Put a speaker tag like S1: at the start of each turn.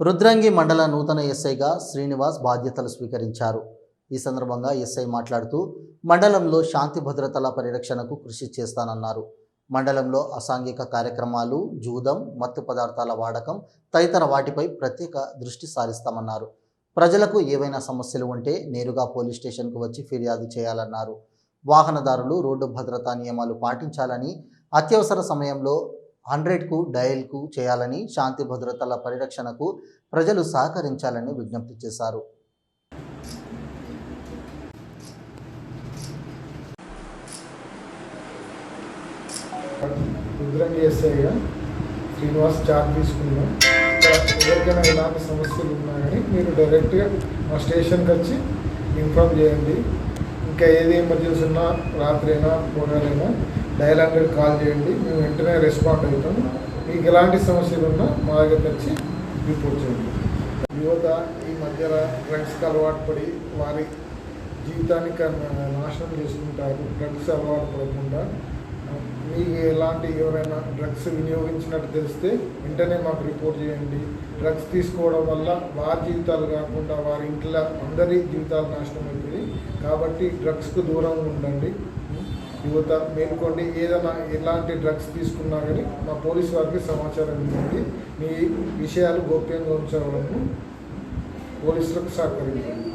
S1: రుద్రంగి మండల నూతన ఎస్ఐగా శ్రీనివాస్ బాధ్యతలు స్వీకరించారు. ఈ సందర్భంగా ఎస్ఐ మాట్లాడుతూ మండలంలో శాంతి భద్రతల పరిరక్షణకు కృషి చేస్తానన్నారు. మండలంలో అసాంఘిక కార్యక్రమాలు జూదం మత్తు పదార్థాల వాడకం తదితర వాటిపై ప్రత్యేక దృష్టి సారిస్తామన్నారు. ప్రజలకు ఏవైనా సమస్యలు ఉంటే నేరుగా పోలీస్ స్టేషన్కు వచ్చి ఫిర్యాదు చేయాలన్నారు. వాహనదారులు రోడ్డు భద్రతా నియమాలు పాటించాలని అత్యవసర సమయంలో హండ్రెడ్కు డయల్కు చేయాలని శాంతి భద్రతల పరిరక్షణకు ప్రజలు సహకరించాలని విజ్ఞప్తి చేశారు.
S2: రుద్రంగి శ్రీనివాస్ చార్జ్ తీసుకున్నాం. ఎవరికైనా ఎలాంటి సమస్యలు ఉన్నా కానీ మీరు డైరెక్ట్గా మా స్టేషన్కి వచ్చి ఇన్ఫామ్ చేయండి. ఇంకా ఏది ఎమర్జెన్సీ ఉన్నా రాత్రి అయినా పొగలైనా డయల్ హండ్రెడ్ కాల్ చేయండి మేము వెంటనే రెస్పాండ్ అవుతాం. మీకు ఎలాంటి సమస్యలు ఉన్నా మా దగ్గరికి వచ్చి రిపోర్ట్ చేయండి. యువత ఈ మధ్యలో డ్రగ్స్కి అలవాటు పడి వారి జీవితానికి నాశనం చేసుకుంటారు. డ్రగ్స్ అలవాటు పడకుండా. మీకు ఎలాంటి ఎవరైనా డ్రగ్స్ వినియోగించినట్టు తెలిస్తే వెంటనే మాకు రిపోర్ట్ చేయండి. డ్రగ్స్ తీసుకోవడం వల్ల వారి జీవితాలు కాకుండా వారి ఇంట్లో అందరి జీవితాలు నాశనం అయిపోయి కాబట్టి డ్రగ్స్కు దూరం ఉండండి. యువత మేల్కోండి. ఏదైనా ఎలాంటి డ్రగ్స్ తీసుకున్నా కానీ మా పోలీస్ వారికి సమాచారం ఇవ్వండి. మీ విషయాలు గోప్యంగా ఉంచవలను పోలీసులకు సహకరించండి.